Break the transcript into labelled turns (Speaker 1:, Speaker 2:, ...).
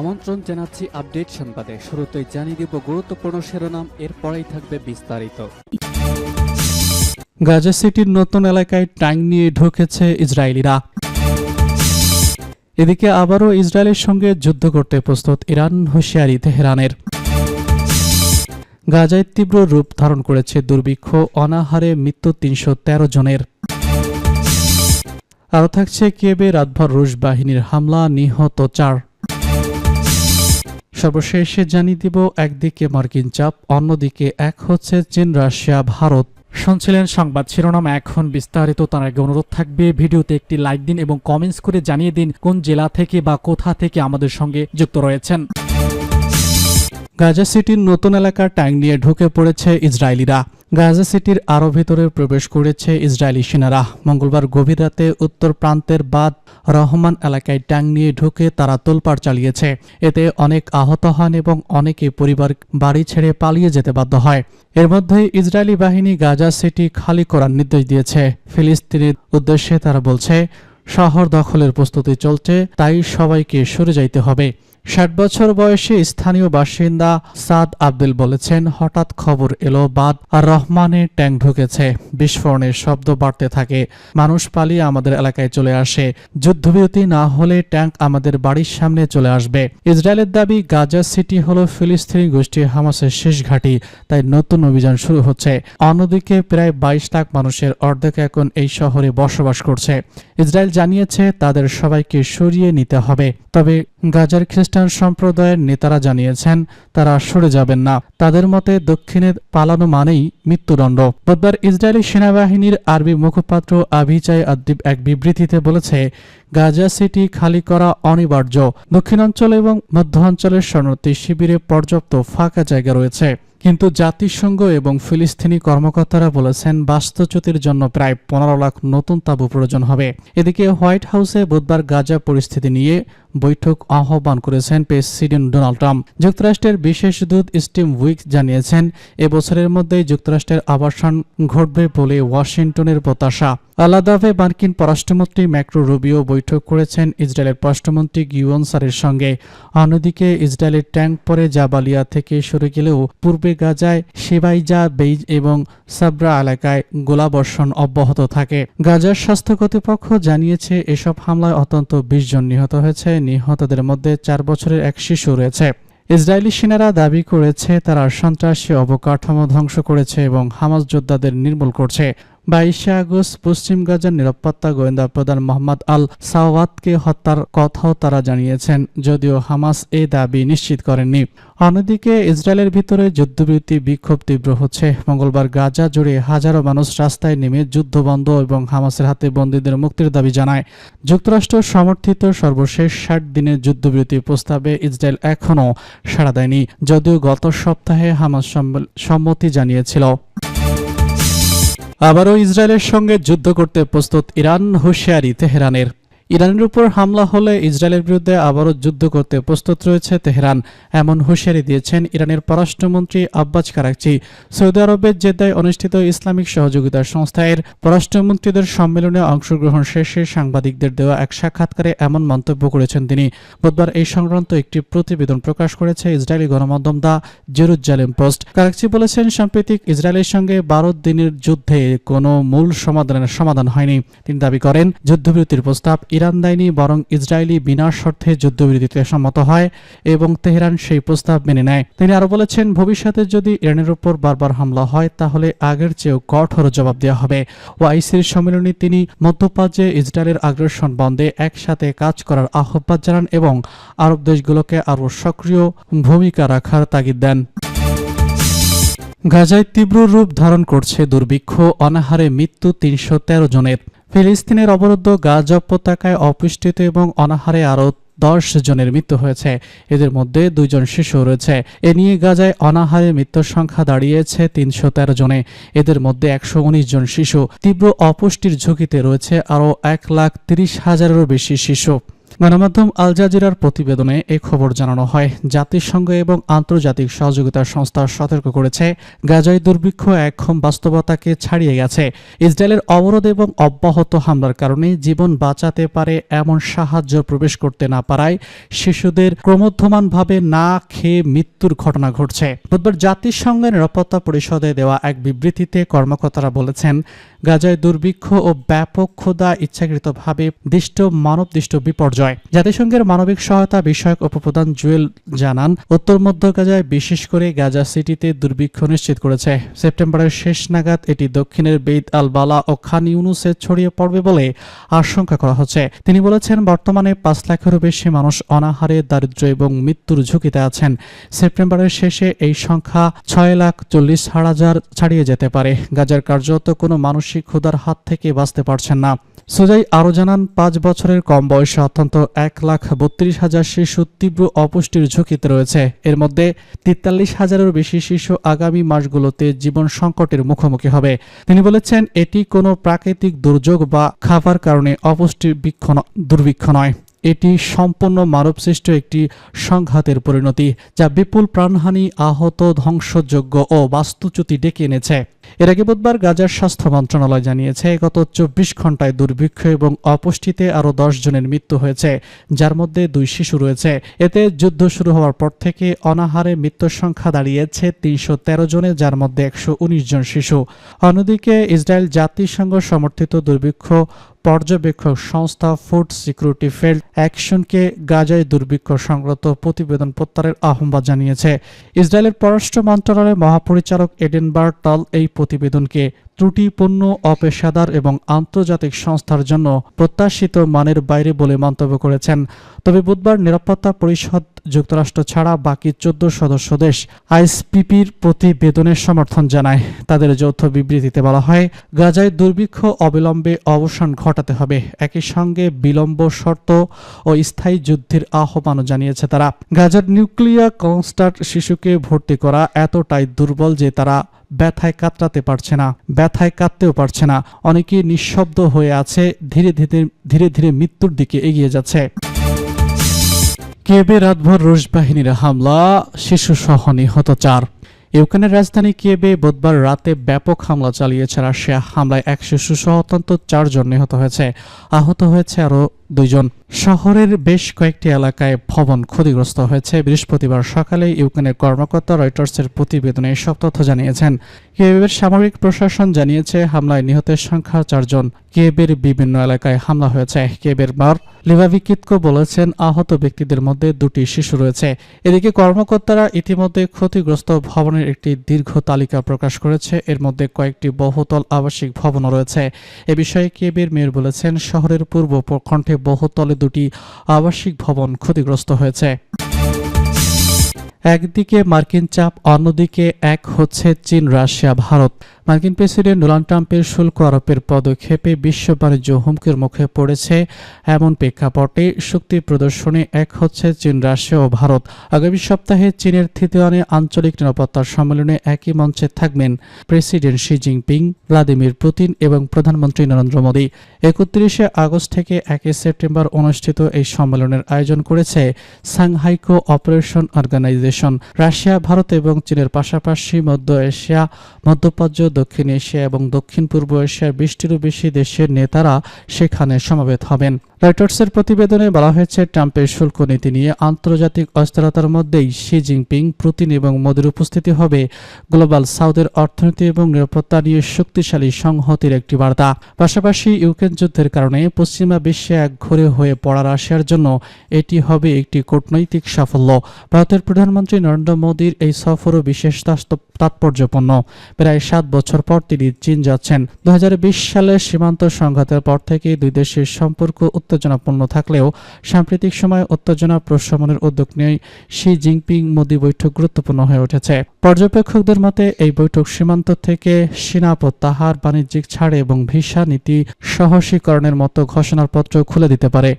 Speaker 1: আমন্ত্রণ জানাচ্ছি আপডেট সংবাদে। শুরুতেই জানিয়ে দিব গুরুত্বপূর্ণ শিরোনাম, এরপরেই থাকবে বিস্তারিত।
Speaker 2: গাজা সিটির নতুন এলাকায় ট্যাঙ্ক নিয়ে ঢুকেছে ইসরায়েলিরা। এদিকে আবারও ইসরায়েলের সঙ্গে যুদ্ধ করতে প্রস্তুত ইরান হুঁশিয়ারি তেহরানের। গাজায় তীব্র রূপ ধারণ করেছে দুর্ভিক্ষ, অনাহারে মৃত্যু তিনশো তেরো জনের। আরও থাকছে কিয়েবে রাতভর রুশ বাহিনীর হামলা, নিহত চার। সর্বশেষে জানিয়ে দিব, একদিকে মার্কিন চাপ, অন্যদিকে এক হচ্ছে চীন, রাশিয়া, ভারত। শুনছিলেন সংবাদ শিরোনাম, এখন বিস্তারিত, তার আগে অনুরোধ থাকবে, ভিডিওতে একটি লাইক দিন এবং কমেন্টস করে জানিয়ে দিন কোন জেলা থেকে বা কোথা থেকে আমাদের সঙ্গে যুক্ত রয়েছেন। গাজা সিটির নতুন এলাকা ট্যাং নিয়ে ঢুকে পড়েছে ইসরায়েলিরা। গাজা সিটির আরও ভেতরে প্রবেশ করেছে ইসরায়েলি সেনারা। মঙ্গলবার গভীর রাতে উত্তর প্রান্তের বাদ রহমান এলাকায় ট্যাং নিয়ে ঢুকে তারা তোলপাড় চালিয়েছে। এতে অনেক আহত হন এবং অনেকে পরিবার বাড়ি ছেড়ে পালিয়ে যেতে বাধ্য হয়। এর মধ্যেই ইসরায়েলি বাহিনী গাজা সিটি খালি করার নির্দেশ দিয়েছে। ফিলিস্তিনের উদ্দেশ্যে তারা বলছে, শহর দখলের প্রস্তুতি চলছে, তাই সবাইকে সরে যাইতে হবে। ষাট বছর বয়সী স্থানীয় বাসিন্দা সাদ আব্দুল বলেছেন, হঠাৎ খবর এলো, বাদ আর রহমানের ট্যাঙ্ক ঢুকেছে। বিস্ফোরণের শব্দ বাড়তে থাকে। মানুষ পালিয়ে আমাদের এলাকায় চলে আসে। যুদ্ধবিরতি না হলে ট্যাঙ্ক আমাদের বাড়ির সামনে চলে আসবে। ইসরায়েলের দাবি, গাজা সিটি হল ফিলিস্তিনি গোষ্ঠী হামাসের শেষ ঘাঁটি। তাই নতুন অভিযান শুরু হচ্ছে। অন্যদিকে প্রায় বাইশ লাখ মানুষের অর্ধেক এখন এই শহরে বসবাস করছে। ইসরায়েল জানিয়েছে, তাদের সবাইকে সরিয়ে নিতে হবে। তবে গাজার খ্রিস্টান সম্প্রদায়ের নেতারা জানিয়েছেন, তারা সরে যাবেন না। তাদের মতে দক্ষিণে পালানো মানেই মৃত্যুদণ্ড। বুধবার ইসরায়েলি সেনাবাহিনীর আরবি মুখপাত্র আভিচাই আদ্দিব এক বিবৃতিতে বলেছে, গাজা সিটি খালি করা অনিবার্য। দক্ষিণাঞ্চল এবং মধ্য অঞ্চলের শরণার্থী শিবিরে পর্যাপ্ত ফাঁকা জায়গা রয়েছে। কিন্তু জাতিসংঘ এবং ফিলিস্তিনি কর্মকর্তারা বলেছেন বাস্তুচ্যুতির জন্য প্রায় পনেরো লাখ নতুন তাঁবু প্রয়োজন হবে। এদিকে হোয়াইট হাউসে বুধবার গাজা পরিস্থিতি নিয়ে বৈঠক আহ্বান করেছেন প্রেসিডেন্ট ডোনাল্ড ট্রাম্প। যুক্তরাষ্ট্রের বিশেষ দূত স্টিম উইকস জানিয়েছেন এবছরের মধ্যেই যুক্তরাষ্ট্রের আবাসন ঘটবে বলে ওয়াশিংটনের প্রত্যাশা। আলাদাভাবে মার্কিন পররাষ্ট্রমন্ত্রী ম্যাক্রো রুবিও বৈঠক করেছেন ইসরায়েলের পররাষ্ট্রমন্ত্রী গিওনসারের সঙ্গে। অন্যদিকে ইসরায়েলের ট্যাঙ্ক পরে জাবালিয়া থেকে সরে গেলেও পূর্বে গাজায় সেবাইজা বেইজ এবং সাবরা এলাকায় গোলাবর্ষণ অব্যাহত থাকে। গাজার স্বাস্থ্য কর্তৃপক্ষ জানিয়েছে, এসব হামলায় অত্যন্ত বিশ জন নিহত হয়েছে। নিহতদের মধ্যে চার বছরের এক শিশু রয়েছে। ইসরায়েলি সেনারা দাবি করেছে, তারা সন্ত্রাসী অবকাঠামো ধ্বংস করেছে এবং হামাস যোদ্ধাদের নির্মূল করছে। বাইশে আগস্ট পশ্চিম গাজার নিরাপত্তা গোয়েন্দা প্রধান মোহাম্মদ আল সাওয়াতকে হত্যার কথাও তারা জানিয়েছেন, যদিও হামাস এই দাবি নিশ্চিত করেননি অন্যদিকে ইসরায়েলের ভিতরে যুদ্ধবিরতি বিক্ষোভ তীব্র হচ্ছে। মঙ্গলবার গাজা জুড়ে হাজারো মানুষ রাস্তায় নেমে যুদ্ধ বন্ধ এবং হামাসের হাতে বন্দীদের মুক্তির দাবি জানায়। যুক্তরাষ্ট্র সমর্থিত সর্বশেষ ষাট দিনের যুদ্ধবিরতি প্রস্তাবে ইসরায়েল এখনও সাড়া দেয়নি, যদিও গত সপ্তাহে হামাস সম্ম- সম্মতি জানিয়েছিল। আবারও ইসরায়েলের সঙ্গে যুদ্ধ করতে প্রস্তুত ইরান হুঁশিয়ারি তেহরানের। ইরানের উপর হামলা হলে ইসরায়েলের বিরুদ্ধে আবারও যুদ্ধ করতে প্রস্তুত রয়েছে তেহরান। এমন হুঁশিয়ারি দিয়েছেন ইরানের পররাষ্ট্রমন্ত্রী আব্বাস কারাকচি। সৌদি আরবের জেদ্দায় অনুষ্ঠিত ইসলামিক সহযোগিতা সংস্থার পররাষ্ট্রমন্ত্রীদের সম্মেলনে অংশগ্রহণ শেষে সাংবাদিকদের দেওয়া এক সাক্ষাৎকারে এমন মন্তব্য করেছেন তিনি। বুধবার এই সংক্রান্ত একটি প্রতিবেদন প্রকাশ করেছে ইসরায়েলি গণমাধ্যম দা জেরুজালেম পোস্ট। কারাকচি বলেছেন, সাম্প্রতিক ইসরায়েলের সঙ্গে বারো দিনের যুদ্ধে কোনো মূল সমাধানের সমাধান হয়নি। তিনি দাবি করেন, যুদ্ধবিরতির প্রস্তাব ইরান দেয়নি, বরং ইসরায়েলি বিনা শর্তে যুদ্ধবিরতিতে সম্মত হয় এবং তেহরান সেই প্রস্তাব মেনে নেয়। তিনি আরও বলেছেন, ভবিষ্যতে যদি ইরানের উপর বারবার হামলা হয়, তাহলে আগের চেয়েও কঠোর জবাব দেওয়া হবে। ওআইসির সম্মেলনে তিনি মধ্যপ্রাচ্যে ইসরায়েলের আগ্রাসন বন্ধে একসাথে কাজ করার আহ্বান জানান এবং আরব দেশগুলোকে আরও সক্রিয় ভূমিকা রাখার তাগিদ দেন। গাজায় তীব্র রূপ ধারণ করছে দুর্ভিক্ষ, অনাহারে মৃত্যু তিনশো তেরো জনের। ফিলিস্তিনের অবরুদ্ধ গাজা উপত্যকায় অপুষ্টিত এবং অনাহারে আরও দশ জনের মৃত্যু হয়েছে। এদের মধ্যে দুইজন শিশু রয়েছে। এ নিয়ে গাজায় অনাহারে মৃত্যুর সংখ্যা দাঁড়িয়েছে তিনশো তেরো জনে। এদের মধ্যে একশো উনিশ জন শিশু। তীব্র অপুষ্টির ঝুঁকিতে রয়েছে আরও এক লাখ তিরিশ হাজারেরও বেশি শিশু। গণমাধ্যম আল জাজিরার প্রতিবেদনে এই খবর জানানো হয়, জাতিসংঘ এবং আন্তর্জাতিক সহযোগিতা সংস্থা সতর্ক করেছে, গাজায় দুর্ভিক্ষ এখন বাস্তবতাকে ছাড়িয়ে গেছে। ইসরায়েলের অবরোধ এবং অব্যাহত হামলার কারণে জীবন বাঁচাতে পারে এমন সাহায্য প্রবেশ করতে না পারায় শিশুদের ক্রমোদ্ধমানভাবে না খেয়ে মৃত্যুর ঘটনা ঘটছে। বুধবার জাতিসংঘের নিরাপত্তা পরিষদে দেওয়া এক বিবৃতিতে কর্মকর্তারা বলেছেন গাজায় দুর্ভিক্ষ ও ব্যাপক ক্ষুধা ইচ্ছাকৃতভাবে দিষ্ট মানবদিষ্ট বিপর্যয়। জাতিসংঘের মানবিক সহায়তা বিষয়ক উপপ্রধান জুয়েল জানান, উত্তর মধ্য গাজায় বিশেষ করে গাজা সিটিতে দুর্ভিক্ষ নিশ্চিত করেছে। সেপ্টেম্বরের শেষ নাগাদ এটি দক্ষিণের বেইত আল বালা ও খান ইউনুসে ছড়িয়ে পড়বে বলে আশঙ্কা করা হচ্ছে। তিনি বলেছেন, বর্তমানে পাঁচ লাখেরও বেশি মানুষ অনাহারে, দারিদ্র্য এবং মৃত্যুর ঝুঁকিতে আছেন। সেপ্টেম্বরের শেষে এই সংখ্যা ছয় লাখ চল্লিশ হাজার ছাড়িয়ে যেতে পারে। গাজার কার্যত কোনো মানসিক ক্ষুধার হাত থেকে বাঁচতে পারছেন না। সোজাই আরও জানান, পাঁচ বছরের কম বয়সে অত্যন্ত এক লাখ বত্রিশ হাজার শিশু তীব্র অপুষ্টির ঝুঁকিতে রয়েছে। এর মধ্যে তেতাল্লিশ হাজারের বেশি শিশু আগামী মাসগুলোতে জীবন সংকটের মুখোমুখি হবে। তিনি বলেছেন, এটি কোনো প্রাকৃতিক দুর্যোগ বা খাবার কারণে অপুষ্টির বৃক্ষ দুর্ভিক্ষ নয়। এটি সম্পূর্ণ মানবসৃষ্ট একটি সংঘাতের পরিণতি, যা বিপুল প্রাণহানি, আহত ধ্বংসযোগ্য ও বাস্তুচ্যুতি ডেকে এনেছে। এর আগে বুধবার গাজার স্বাস্থ্য মন্ত্রণালয় জানিয়েছে, গত চব্বিশ ঘন্টায় দুর্ভিক্ষ এবং অপুষ্টিতে আরও দশ জনের মৃত্যু হয়েছে, যার মধ্যে দুই শিশু রয়েছে। এতে যুদ্ধ শুরু হওয়ার পর থেকে অনাহারে মৃত্যুর সংখ্যা দাঁড়িয়েছে তিনশো তেরো জনে, যার মধ্যে একশো উনিশ জন শিশু। অন্যদিকে ইসরায়েল জাতিসংঘ সমর্থিত দুর্ভিক্ষ পর্যবেক্ষক সংস্থা ফুড সিকিউরিটি ফিল্ড অ্যাকশনকে গাজায় দুর্ভিক্ষ সংক্রান্ত প্রতিবেদন প্রত্যাহারের আহ্বান জানিয়েছে। ইসরায়েলের পররাষ্ট্র মন্ত্রণালয়ের মহাপরিচালক এডেনবার্গ টল এই প্রতিবেদনকে ত্রুটিপূর্ণ, অপেশাদার এবং আন্তর্জাতিক সংস্থার জন্য প্রত্যাশিত মানের বাইরে বলে মন্তব্য করেছেন। তবে বুধবার নিরাপত্তা পরিষদ যুক্তরাষ্ট্র ছাড়া বাকি চোদ্দ সদস্য দেশ আইএসপিপির প্রতিবেদনের সমর্থন জানায়। তাদের যৌথ বিবৃতিতে বলা হয়, গাজায় দুর্ভিক্ষ অবিলম্বে অবসান ঘটাতে হবে। একই সঙ্গে বিলম্ব শর্ত ও স্থায়ী যুদ্ধের আহ্বানও জানিয়েছে তারা। গাজার নিউক্লিয়ার কনস্টার্ট শিশুকে ভর্তি করা এতটাই দুর্বল যে তারা ব্যথায় কাতরাতে পারছে না, ব্যথায় কাঁদতেও পারছে না। অনেকে নিঃশব্দ হয়ে আছে, ধীরে ধীরে ধীরে ধীরে মৃত্যুর দিকে এগিয়ে যাচ্ছে। কেবে রাতভর রুশ বাহিনীর হামলা, শিশু সহ নিহত চার। ইউক্রেনের রাজধানী কিয়েবে বুধবার রাতে ব্যাপক হামলা চালিয়েছে রাশিয়া। হামলায় এক শিশু সহ অত্যন্ত চারজন নিহত হয়েছে। আহত হয়েছে আরও দুইজন। শহরের বেশ কয়েকটি এলাকায় ভবন ক্ষতিগ্রস্ত হয়েছে। বৃহস্পতিবার সকালে ইউক্রেনের কর্মকর্তা রয়টার্সের প্রতিবেদনে এসব তথ্য জানিয়েছেন। কিয়েবের সামরিক প্রশাসন জানিয়েছে, হামলায় নিহতের সংখ্যা চারজন। কিয়েবের বিভিন্ন এলাকায় হামলা হয়েছে। কিয়েবের মার লিভাভিকিতকো বলেছেন, আহত ব্যক্তিদের মধ্যে দুটি শিশু রয়েছে। এদিকে কর্মকর্তারা ইতিমধ্যে ক্ষতিগ্রস্ত ভবনের একটি দীর্ঘ তালিকা প্রকাশ করেছে। এর মধ্যে কয়েকটি বহুতল আবাসিক ভবনও রয়েছে। এ বিষয়ে কেবির মেয়র বলেছেন, শহরের পূর্ব প্রকণ্ঠে বহুতলে দুটি আবাসিক ভবন ক্ষতিগ্রস্ত হয়েছে। একদিকে মার্কিন চাপ, অন্যদিকে এক হচ্ছে চীন, রাশিয়া, ভারত। মার্কিন প্রেসিডেন্ট ডোনাল্ড ট্রাম্পের শুল্ক আরোপের পদক্ষেপে বিশ্ব বাণিজ্য হুমকির মুখে পড়েছে এমন প্রেক্ষাপটে শক্তি প্রদর্শনে এক হচ্ছে চীন, রাশিয়া ও ভারত। আগামী সপ্তাহে চীনের তৃতীয়ানে আঞ্চলিক নিরাপত্তা সম্মেলনে একই মঞ্চে থাকবেন president Xi Jinping, Vladimir Putin এবং প্রধানমন্ত্রী নরেন্দ্র মোদী। একত্রিশে আগস্ট থেকে একই সেপ্টেম্বর অনুষ্ঠিত এই সম্মেলনের আয়োজন করেছে Shanghai cooperation organisation. Russia, Bharat এবং চীনের পাশাপাশি মধ্য এশিয়া মধ্যপ্রাচ্য দক্ষিণ এশিয়া এবং দক্ষিণ পূর্ব এশিয়ার বিশটিরও বেশি দেশের নেতারা সেখানে সমবেত হবেন। রয়টার্সের প্রতিবেদনে বলা হয়েছে, ট্রাম্পের শুল্ক নীতি নিয়ে আন্তর্জাতিক অস্থিরতার মধ্যেই শি জিনপিং পুতিন এবং মোদির উপস্থিতি হবে গ্লোবাল সাউথের অর্থনীতি এবং নিরাপত্তা নিয়ে শক্তিশালী সংহতির একটি বার্তা। পাশাপাশি ইউক্রেন যুদ্ধের কারণে পশ্চিমা বিশ্বে এক ঘরে হয়ে পড়া রাশিয়ার জন্য এটি হবে একটি কূটনৈতিক সাফল্য। ভারতের প্রধানমন্ত্রী নরেন্দ্র মোদীর এই সফরও বিশেষ তাৎপর্যপূর্ণ। প্রায় সাত বছর পর তিনি চীন যাচ্ছেন। দু সালের সীমান্ত সংঘাতের পর থেকে দুই দেশের সম্পর্ক উত্তেজনাপূর্ণ থাকলেও সাম্প্রতিক সময়ে উত্তেজনা প্রশমনের উদ্যোগ নিয়ে শি জিনপিং মোদী বৈঠক গুরুত্বপূর্ণ হয়ে উঠেছে। পর্যবেক্ষকদের মতে, এই বৈঠক সীমান্ত থেকে সেনা প্রত্যাহার বাণিজ্যিক ছাড় এবং ভিসা নীতি সহসীকরণের মতো ঘোষণাপত্র খুলে দিতে পারে।